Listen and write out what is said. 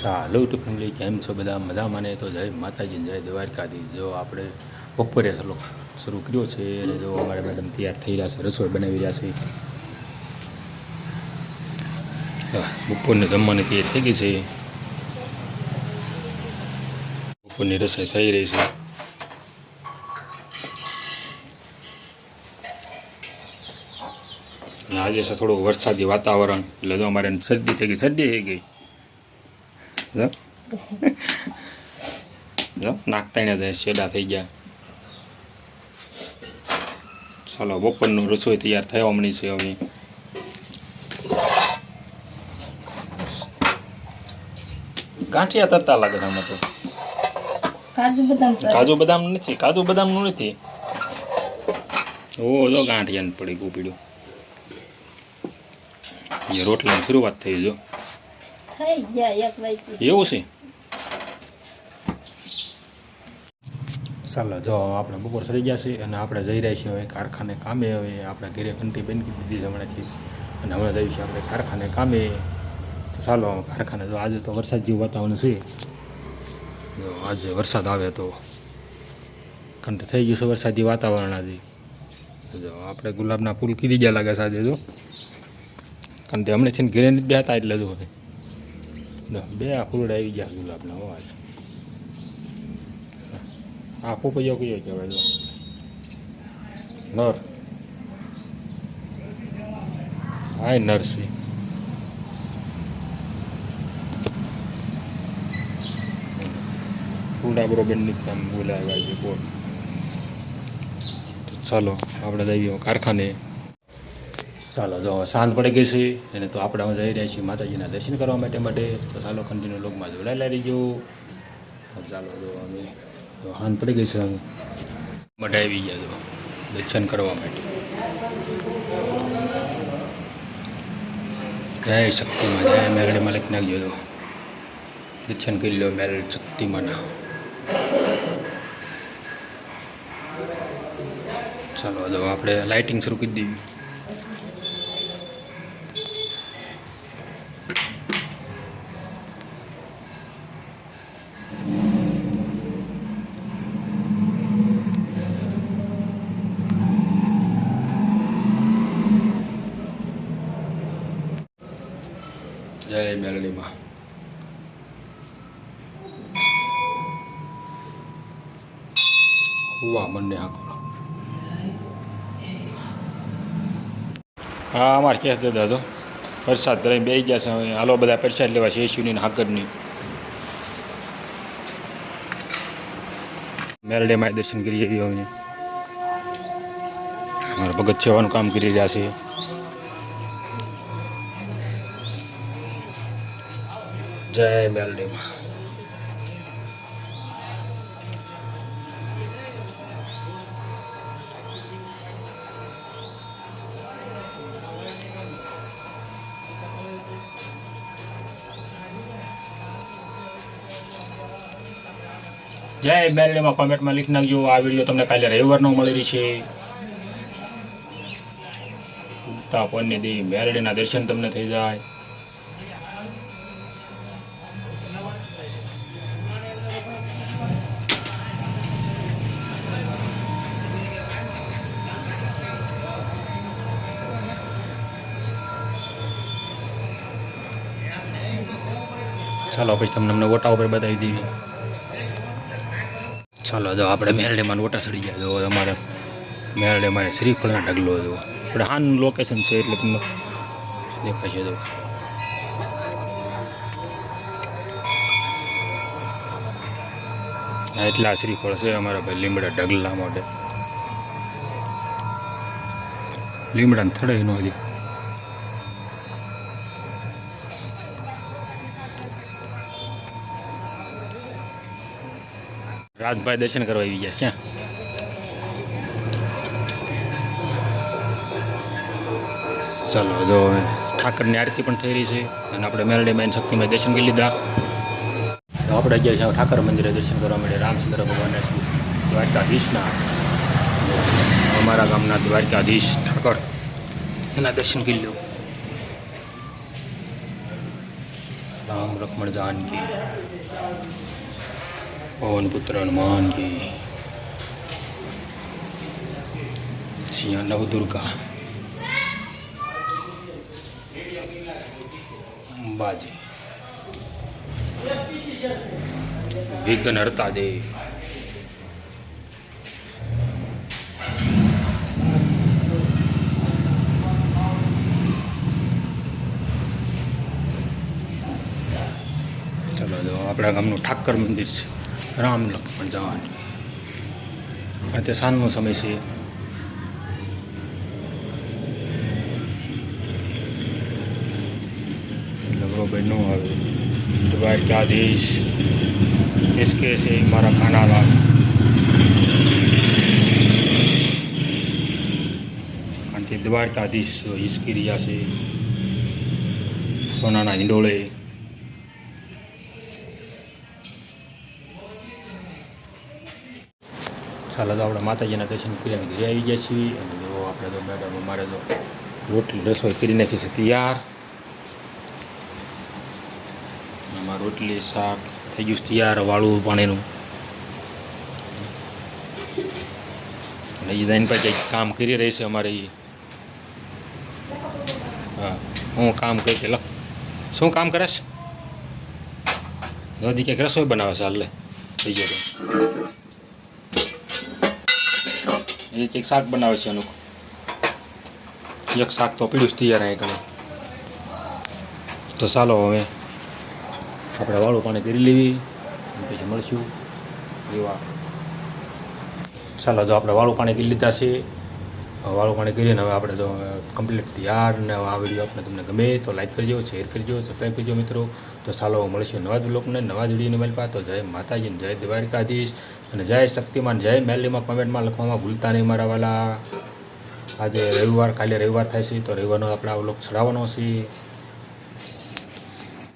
સાલો two family કેમ છો બધા મજામાં ને તો જય માતાજી જય દ્વારકાથી જો આપણે બપોરે ચાલો શરૂ કર્યો છે અને જો અમારે મેડમ તૈયાર થઈ રહ્યા છે, રસોઈ બનાવી રહ્યા છે. બપોરને જમવાની તૈયાર થઈ ગઈ છે. બપોરની રસોઈ થઈ રહી છે. આજે છે થોડું વરસાદી વાતાવરણ, એટલે જો અમારે શરદી થઈ ગઈ, શરદી થઈ ગઈ. જો જો નાક તાણે જાય શેડા થઈ ગયા. ચાલો બપોરનું રસોઈ તૈયાર થવા મળી છે હવે. ગાંઠિયા તરતા લાગે છે આમાં તો. કાજુ બદામ નથી કાજુ બદામ નથી કાજુ બદામનું નથી. ઓ જો ગાંઠિયાને પડી કૂપીડું રોટલા રોટલાની શરૂઆત થઈ જો. થઈ ગયા એક વાગી એવું છે? ચાલો જો આપણે બપોર સરી ગયા છે અને આપણે જઈ રહ્યા છીએ હવે કારખાને કામે. હવે આપણે ઘેરે ઘંટી બંધ કરી દીધી હમણાંથી. અને હમણાં જઈએ છીએ આપણે કારખાને કામે. તો ચાલો કારખાને જો આજે તો વરસાદ જેવું વાતાવરણ છે. જો આજે વરસાદ આવે તો કારણ કે થઈ ગયું છે વરસાદી વાતાવરણ આજે. જો આપણે ગુલાબના ફૂલ કીધી ગયા લાગે છે આજે જો. કારણ કે હમણાંથી ઘેરે નથી બેહતા એટલે જો હવે. બે આખુરડ આવી ગયા ગુલાબના હો આખો પૈયો કયો કહેવાય નર. હાય નરસિંહ. ફૂડા બરોબરની આમ બોલાવ્યા છે બોલ ચાલો, આપણે જઈએ કારખાને ચાલો જો સાંજ પડી ગઈ છે અને તો આપણે હવે જઈ રહ્યા છીએ માતાજીના દર્શન કરવા માટે માટે. તો ચાલો કન્ટિન્યુ લોકમાં જોડાયેલા રહીજો. ચાલો જો અમે સાંજ પડી ગઈ છે માટે આવી ગયા જો દર્શન કરવા માટે. જય શક્તિમાં જય મેરડી માલિક નાખજો જો દર્શન કરી લો મેરડ શક્તિમાંના. ચાલો જો આપણે લાઇટિંગ શરૂ કરી દીધી જય મેલડીમાં હુવા મને આખો હા, અમારે કેસ દાદા તો. વરસાદ કરીને બે ગયા છે. હવે હાલો બધા પ્રસાદ લેવા છે શિવની હાકરની. મેરડેમાં દર્શન કરી આવી હવે અમારા ભગત સેવાનું કામ કરી રહ્યા છે. જય મેલડીમાં જય બેલડીમાં કોમેન્ટમાં લીખ નાખજો. આ વીડિયો તમને કાલે રવિવારનો મળી રહી છે. ઉગતા પરની દર્શન તમને થઈ જાય. ચાલો, પછી તમને અમને ઓટા ઉપર બતાવી દીધી ચાલો, જો આપણે મેરડેમાં ઓટા ચડી ગયા. જો અમારે મેરડેમાં શ્રીફળના ઢગલો જો. આપણે હાનું લોકેશન છે એટલે તમને દેખાય છે, જો. એટલા શ્રીફળ છે અમારા ભાઈ લીમડા ઢગલા માટે. લીમડાને થડે ન હજી રાજભાઈ દર્શન કરવા આવી ગયા છે ચાલો, જો હવે ઠાકરની આરતી પણ થઈ રહી છે અને આપણે મેરડી મેન શક્તિમાં દર્શન કરી લીધા. તો આપણે ગયા છીએ ઠાકર મંદિરે દર્શન કરવા માટે, રામચંદ્ર ભગવાનના દ્વારકાધીશના. અમારા ગામના દ્વારકાધીશ ઠાકર. એના દર્શન કરી લો રામ લક્ષ્મણ જાનકી. પવન પુત્ર હનુમાન કી. સિંહ નવદુર્ગા અંબાજી. વિઘ્ન હરતા દેવ ચલો આપણા ગામનું ઠાકર મંદિર છે. રામ લક્ષ્મણ જવાન અને તે સાંજનો સમય છે. બરોબર ન આવે. દ્વારકાધીશ એસકે છે મારા ખાનાલા કારણ કે દ્વારકાધીશ હિસકી રહ્યા છે. સોનાના હિંડોળે. ચાલો તો આપણે માતાજીના દર્શન કરીને ઘરે આવી ગયા છીએ. અને જો આપણે તો મેડમ અમારે તો રોટલી રસોઈ કરી નાખી છે તૈયાર. એમાં રોટલી, શાક થઈ ગયું તૈયાર, વાળું પાણીનું. અને એ પાસે કંઈક કામ કરી રહી છે અમારે એ હા, હું કામ કરી કે શું કામ કરે છે? નદી કંઈક રસોઈ બનાવે છે હાલ. થઈ ગયો. એક શાક બનાવે છે એનું એક શાક તો પીડ્યું તૈયાર અહીં કણે તો ચાલો હવે આપણે વાળું પાણી કરી લેવી પછી મળશું. એવા. ચાલો, જો આપણે વાળું પાણી કરી લીધા છે વાળું કરીને હવે આપણે તો કમ્પ્લીટ તૈયાર ને આ વીડિયો આપણે તમને ગમે તો લાઈક કરજો શેર કરજો સબસ્ક્રાઈબ કરજો મિત્રો. તો ચાલો, મળીશું નવા જ બ્લોગને નવા જ વિડીયોને મેલ તો જય માતાજી જય દ્વારકાધીશ અને જય શક્તિમાન, જય મેલીમાં કમેન્ટમાં લખવામાં ભૂલતા નહીં મારા વાલા. આજે રવિવાર, કાલે રવિવાર થાય છે, તો રવિવારનો આપણે આ બ્લોગ ચડાવવાનો છે.